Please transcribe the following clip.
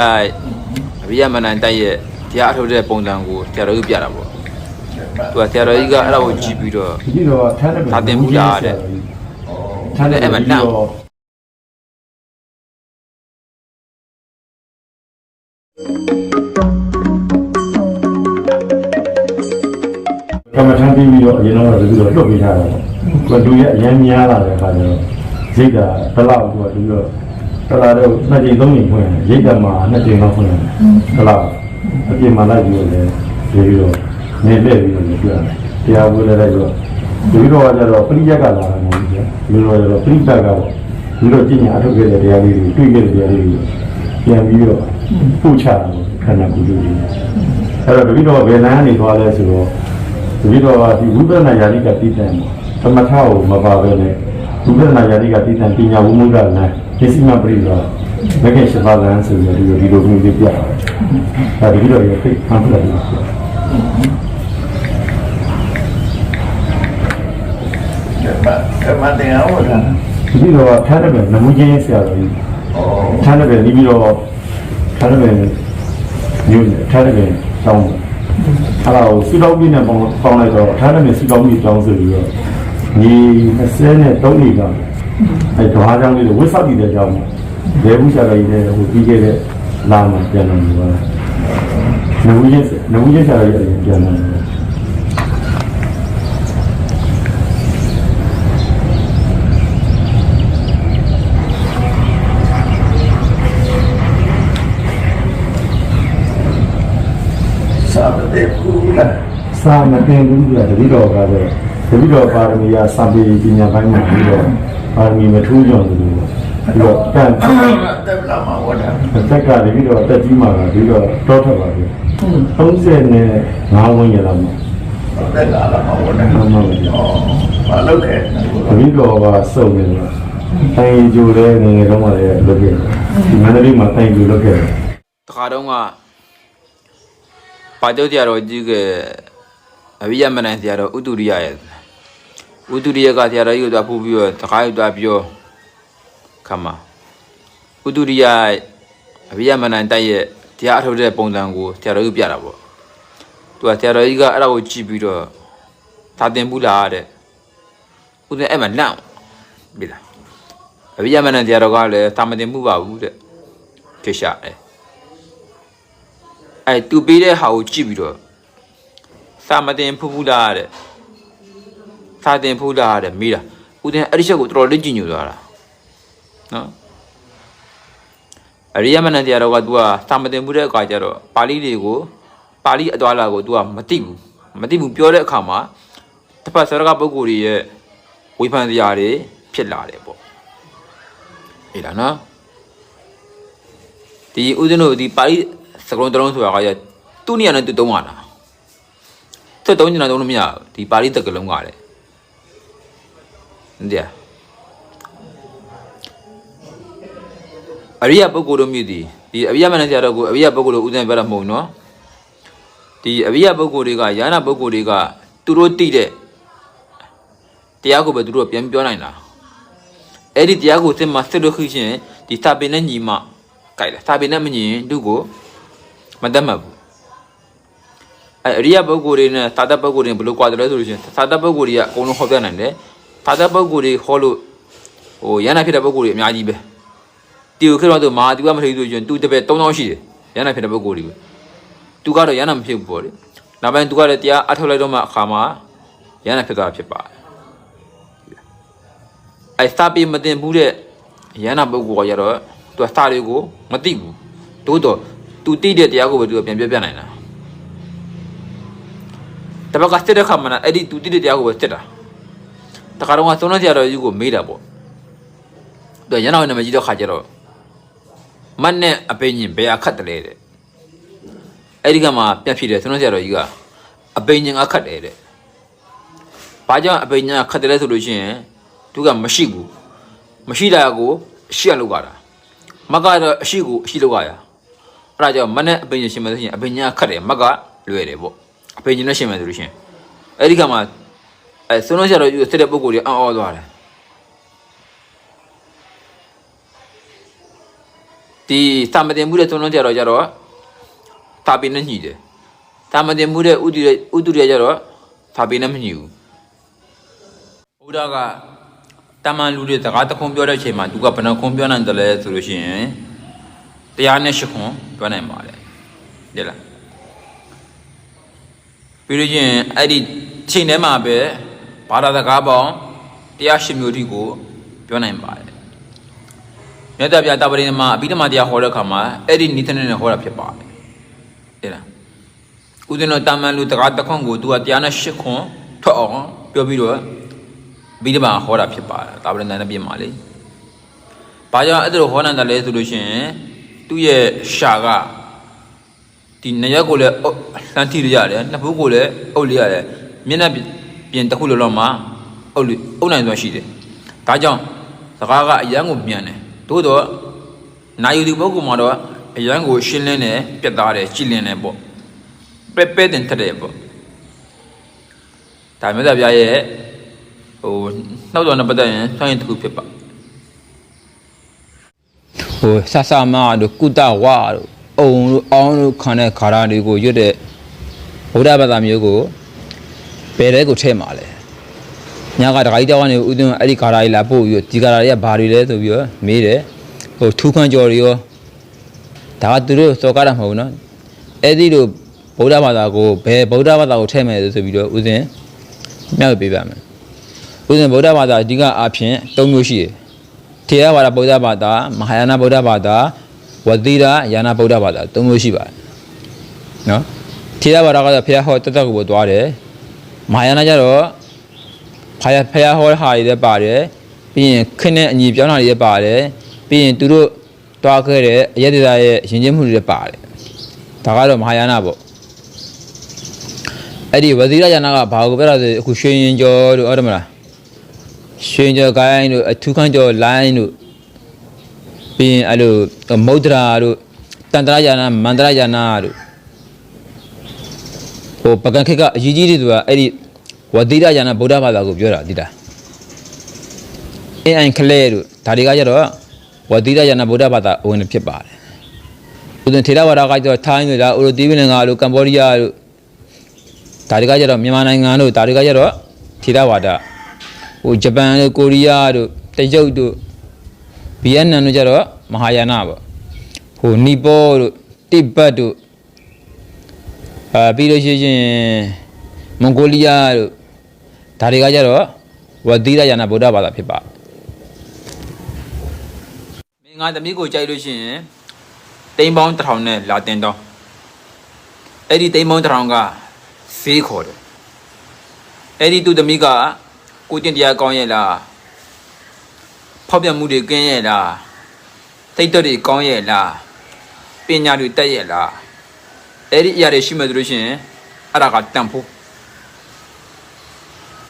အဲအဘိယမဏန်တိုက်ရဲ့တရားအထုတ်တဲ့ပုံစံကိုဆရာတော်ကြီးပြတာပေါ့သူကဆရာတော်ကြီးကအဲ့ဒါကိုကြည့်ပြီးတော့ဒီတော့ထမ်းတယ်ပဲဒါတင်ဘူးလားတဲ့ထမ်းတယ်အဲ့မှာအဲ့နှောမှာက်တော့ကမ္မထမ်းပြီးပြီးတော့အရင်တော့တကူတော့လွတ်ပေးထားတာပေါ့သူကသူရဲ့အရင်များလာတဲ့အခါကျတော့ရိတ်တာဘယ်လောက်သူကသူတော့ တလာတော့နှစ်ကြိမ်သုံးကြိမ်ဖွင့်တယ်ရိတ်တာမှာနှစ်ကြိမ်လောက်ဖွင့်တယ်ဘယ်လောက်အပြင်မှာလိုက်ပြီးတော့လည်းဒီပြီးတော့နေလက်ပြီးတော့လည်းပြရတယ်တရားဝဲလည်းလိုက်တော့ဒီပြီးတော့ကျတော့ပရိယက်ကလာတာမဟုတ်ဘူးဒီလိုတော့ပရိသတ်ကပေါ့ဒီလိုကျင့်ညာအထုတ်ခဲ့တဲ့တရားလေးတွေတွေ့ခဲ့တဲ့တရားလေးတွေပြန်ပြီးတော့ပို့ချတာပေါ့ခန္ဓာကိုယ်လေးတွေအဲ့တော့တပိတော့ဘယ်လမ်းကနေသွားလဲဆိုတော့တတိတော်ကဒီဝိပဿနာယာတိကတည်တံသမထကိုမပါပဲနဲ့ဝိပဿနာယာတိကတည်တံပညာဝိမုဒ္ဒနာ ပစ္စည်းမပရိသောမဂ္ဂင်ရှိပါလန်ဆိုပြီးဒီလိုဒီလိုမျိုးပြပြတာဒါတတိတော်ရဲ့ဖိတ်ဖန်ပြတယ်ကမ္မတရားဟောတာတတိတော်ကထားတယ်ပဲနမူချင်းဆရာတော်ကြီးဩထားတယ်ပဲဒီပြီးတော့ထားတယ်ပဲမျိုးထားတယ်ပဲတောင်းအဲ့ဒါကိုစီတော်ပြီးနဲ့ပေါင်းပေါင်းလိုက်တော့ထားတယ်ပဲစီတော်ပြီးတောင်းဆိုပြီးတော့ညီ20နဲ့3နှစ်က အဲဓဝါကြောင့်လေးဝိသတိတဲ့ကြောင့်လေဘူးဆရာကြီးလည်းဟိုပြီးခဲ့တဲ့လာမှပြန်လာနေပါလားနဝင်းနဝင်းဆရာကြီးလည်းပြန်လာနေသာမတေကူလာစာမတင်ဘူးကတတိတော်ကတော့တတိတော်ပါရမီယာစံပေပညာပိုင်းမှာပြီးတော့ ပါရမီမထူးကြဘူးလို့ပြီးတော့တန်တက်လာမှာဟောတာတက်ကတပြီးတော့တက်ကြီးမှာကပြီးတော့တောထွက်ပါပြီ30နဲ့5ဝန်းကျင်လောက်မှာတက်လာလာမှာဟောတာမှန်ပါဗျာဩဘာလုပ်ခဲ့တတိတော်ကစုံနေတော့တိုင်ဂျူတဲ့ငယ်ငယ်တုန်းကလည်းလုပ်ခဲ့ဒီမန္တလေးမှာတိုင်ဂျူလုပ်ခဲ့တယ်တခါတော့ကပါတုတ်ဆရာတော်ကြီးကအဘိယမဏန်ဆရာတော်ဥတုရိယရဲ့ ဥတုရိယကဆရာတော်ကြီးကိုသွားဖူးပြီးတော့တခါယူသွားပြောခမဥတုရိယအဘိယမဏန်တိုက်ရဲ့တရားအထုတ်တဲ့ပုံစံကိုဆရာတော်ကြီးပြတာပေါ့သူကဆရာတော်ကြီးကအဲ့ဒါကိုကြည့်ပြီးတော့သာတင်ဘူးလားတဲ့ဥစဉ်အဲ့မှာလန့်ပြီလားအဘိယမဏန်ဆရာတော်ကလည်းသာမတင်မှုပါဘူးတဲ့ခေရှာတယ်အဲသူပေးတဲ့ဟာကိုကြည့်ပြီးတော့စာမတင်ဖူးဖူးလားတဲ့ စာတင်ဖူးလားတဲ့မေးတာဦးတင်အဲ့ဒီချက်ကိုတော်တော်လေးကြည်ညိုသွားတာနော်အရိယမနန္တရားတော်က तू ကစာမတင်ဘူးတဲ့အခါကျတော့ပါဠိတွေကိုပါဠိအသွာလာကို तू ကမသိဘူးမသိဘူးပြောတဲ့အခါမှာတစ်ဖက်ဆရကပုဂ္ဂိုလ်တွေရဲ့ဝေဖန်တရားတွေဖြစ်လာတယ်ပေါ့အေးလားနော်ဒီဦးဇင်းတို့ဒီပါဠိစကလုံးတစ်လုံးဆိုတာကရသူ့နေရာနဲ့သူတုံးရတာသူတုံးနေတာတုံးလို့မရဘူးဒီပါဠိတကလုံးကလည်းဟု တ်တယ်အရိယပုဂ္ဂိုလ်တို့မြည်ဒီဒီအရိယမနဆရာတော်ကိုအရိယပုဂ္ဂိုလ်တို့ဦးဇင်းပြောတာမဟုတ်နော်ဒီအရိယပုဂ္ဂိုလ်တွေကယာနာပုဂ္ဂိုလ်တွေကသူတို့တိတဲ့တရားကိုပဲသူတို့ပြန်ပြောနိုင်တာအဲ့ဒီတရားကိုသင်မှာစစ်လို့ခိရှင်ဒီစာပေနဲ့ညီမကြိုက်တယ်စာပေနဲ့မညီရင်သူ့ကိုမတတ်မှတ်ဘူးအဲအရိယပုဂ္ဂိုလ်တွေနဲ့သာတပုဂ္ဂိုလ်တွေဘယ်လိုကြွားတယ်လဲဆိုလို့ရှိရင်သာတပုဂ္ဂိုလ်တွေကအကုန်လုံးဟောပြနိုင်တယ် သာတပုဂ္ဂိုလ်တွေဟောလို့ဟိုရဟနာဖြစ်တဲ့ပုဂ္ဂိုလ်တွေအများကြီးပဲတီကိုခေတော့သူမာတီကမထိဘူးဆိုရင်သူတပည့်3000ရှိတယ်ရဟနာဖြစ်တဲ့ပုဂ္ဂိုလ်တွေသူကတော့ရဟနာမဖြစ်ဘူးပေါ့လေနောက်ပိုင်းသူကလည်းတရားအထုတ်လိုက်တော့မှအခါမှာရဟနာဖြစ်သွားတာဖြစ်ပါတယ်အဲစာပေမတင်ဘူးတဲ့ရဟနာပုဂ္ဂိုလ်ကကြတော့သူကစာတွေကိုမသိဘူးတိုးတော့သူသိတဲ့တရားကိုပဲသူကပြန်ပြပြနိုင်တာတပတ်ကစစ်တဲ့ခါမှာအဲ့ဒီသူသိတဲ့တရားကိုပဲစစ်တာ တခါတော့ကသုံးတဲ့တရားတော်ကြီးကိုမေးတာပေါ့သူကရန်တော်နာမည်ကြီးတော့ခါကျတော့မတ်နဲ့အပိညင်ဘယ်အခတ်တလဲတဲ့အဲ့ဒီကမှပြတ်ဖြစ်တယ်သုံးတဲ့တရားတော်ကြီးကအပိညင်အခတ်တယ်တဲ့ဘာကြောင့်အပိညင်အခတ်တယ်လဲဆိုလို့ရှိရင်သူကမရှိဘူးမရှိတာကိုရှေ့လောက်ရတာမက်ကတော့အရှိကိုအရှိလောက်ရရအဲ့ဒါကြောင့်မနဲ့အပင်ရှင်မယ်ဆိုရင်အပင်ညာခတ်တယ်မက်ကလွယ်တယ်ပေါ့အပင်ညာနဲ့ရှင်မယ်ဆိုလို့ရှင်အဲ့ဒီကမှ အဲဆုံးလို့ရတော့ယူစစ်တဲ့ပုံကိုယ်တွေအောင်းအော်သွားတယ်တဒီသာမတင်မှုတဲ့သုံးလုံးကြတော့ကြတော့သာပင်နဲ့ညှိတယ်သာမတင်မှုတဲ့ဥဒိရဥဒိရကြတော့သာပင်နဲ့မညှိဘူးဘုရားကတမန်လူတွေစကားတခွန်ပြောတဲ့အချိန်မှာသူကဘယ်နှခွန်ပြောနိုင်တယ်လဲဆိုလို့ရှိရင်တရားနဲ့ရှစ်ခွန်ပြောနိုင်ပါတယ်တဲ့လားပြီးလို့ချင်းအဲ့ဒီချိန်ထဲမှာပဲ ဘာသာစကားပေါင်းတရားရှစ်မျိုးတိကိုပြောနိုင်ပါတယ်မြတ်စွာဘုရားတာပရိနမှာအဘိဓမ္မာတရားဟောတဲ့အခါမှာအဲ့ဒီနိသနဲ့ဟောတာဖြစ်ပါတယ်တဲ့လားဦးဇင်းတော်တာမန်လူတကားတခွန်ကိုသူကတရားနဲ့ရှစ်ခွန်ထွက်အောင်ပြောပြီးတော့အဘိဓမ္မာဟောတာဖြစ်ပါတယ်တာပရိနနဲ့ပြင်ပါလေဘာကြောင့်အဲ့ဒါလိုဟောနိုင်တယ်လဲဆိုလို့ရှိရင်သူ့ရဲ့ရှာကဒီနရက်ကိုလည်းအုပ်လှမ်းထိရရတယ်နှစ်ဖူးကိုလည်းအုပ်လိုက်ရတယ်မျက်နှာ ပြင်တစ်ခုလုံးလုံးမှာအုပ်လို့အုပ်နိုင်စွာရှိတယ်ဒါကြောင့်စကားကအရန်ကိုမြန်တယ်သို့တော့နာယူဒီပုဂ္ဂိုလ်မှာတော့အရန်ကိုရှင်းလင်းတယ်ပြတ်သားတယ်ကြည်လင်တယ်ပေါ့ပဲပဲတင်ထက်တယ်ပေါ့ဒါမျိုးသားပြရဲ့ဟိုနှောက်တော်နဲ့ပတ်သက်ရင်ဆောင်းရင်တစ်ခုဖြစ်ပါဟိုဆဆမတို့ကုတဝါတို့အုံတို့အောင်းတို့ခံတဲ့ခါရတွေကိုရွတ်တဲ့ဗုဒ္ဓဘာသာမျိုးကို ဘယ်တဲ့ကိုထဲမှာလဲညာကတခါကြီးတောင်းကနေဥဒင်းအဲ့ဒီခါရကြီးလာပို့ပြီးဒီခါရတွေကဘာတွေလဲဆိုပြီးတော့မေးတယ်ဟိုထူးခန့်ကြော်တွေရောဒါကသူတို့စော်ကားတာမဟုတ်ဘူးနော်အဲ့ဒီလိုဗုဒ္ဓဘာသာကိုဘယ်ဗုဒ္ဓဘာသာကိုထဲမယ်ဆိုပြီးတော့ဥစဉ်မြောက်ပေးပါမယ်ဥစဉ်ဗုဒ္ဓဘာသာအဓိကအားဖြင့်၃မျိုးရှိတယ်ထေရဝါဒဗုဒ္ဓဘာသာမဟာယာနဗုဒ္ဓဘာသာဝတိရယာနဗုဒ္ဓဘာသာသုံးမျိုးရှိပါတယ်နော်ထေရဝါဒကတော့ဖះဟောတသက်ကိုသွားတယ် မဟာယာနကျတော့ဖះဖះဟောဟာတွေလည်းပါတယ်ပြီးရင်ခင်းတဲ့အညီပြောင်းတာတွေလည်းပါတယ်ပြီးရင်သူတို့တွားခဲ့တဲ့အရက်ဒေသရဲ့ယဉ်ကျေးမှုတွေလည်းပါတယ်ဒါကတော့မဟာယာနပေါ့အဲ့ဒီဝတိရယာနကဘာကိုပြောတာဆိုအခုရွှေရင်ကျော်တို့ဟုတ်တယ်မလားရွှေကြော်ကိုင်းတို့အထူးခန်းကြော်လိုင်းတို့ပြီးရင်အဲ့လိုမௌဒရာတို့တန်တရာယာနာမန္တရာယာနာတို့ ဟိုပကံခေတ်ကအကြီးကြီးတွေဆိုတာအဲ့ဒီဝတိရယာနာဗုဒ္ဓဘာသာကိုပြောတာဒီတာအင်းအိုင်ကလဲတို့ဒါတွေကကြတော့ဝတိရယာနာဗုဒ္ဓဘာသာအဝင်ဖြစ်ပါတယ်ဥဒ္ဒထေရဝါဒကကြတော့ထိုင်းတို့လားဥရိုတီဗီနိုင်ငံတို့ကမ္ဘောဒီးယားတို့ဒါတွေကကြတော့မြန်မာနိုင်ငံတို့ဒါတွေကကြတော့ထေရဝါဒဟိုဂျပန်တို့ကိုရီးယားတို့တရုတ်တို့ဗီယက်နမ်တို့ကြတော့မဟာယာနပေါ့ဟိုနီပေါတို့တိဘတ်တို့ အာပြီးလို့ရှိရင်မွန်ဂိုလီးယားတို့ဒါတွေကကြတော့ဝတိရယာနဗုဒ္ဓဘာသာဖြစ်ပါမင်းငါသမီးကိုကြိုက်လို့ရှိရင်တိမ်ပေါင်းတစ်ထောင်နဲ့လာတင်တော့အဲ့ဒီတိမ်ပေါင်းတစ်ထောင်ကဈေးခေါ်တယ်အဲ့ဒီသူသမီးကကိုတင်တရားကောင်းရဲ့လားဖောက်ပြန်မှုတွေကင်းရဲ့လားတိတ်တော့တွေကောင်းရဲ့လားပညာတွေတက်ရဲ့လား အဲ့ဒီအရာတွေရှိမှဆိုလို့ရှိရင်အဲ့ဒါကတန်ဖို့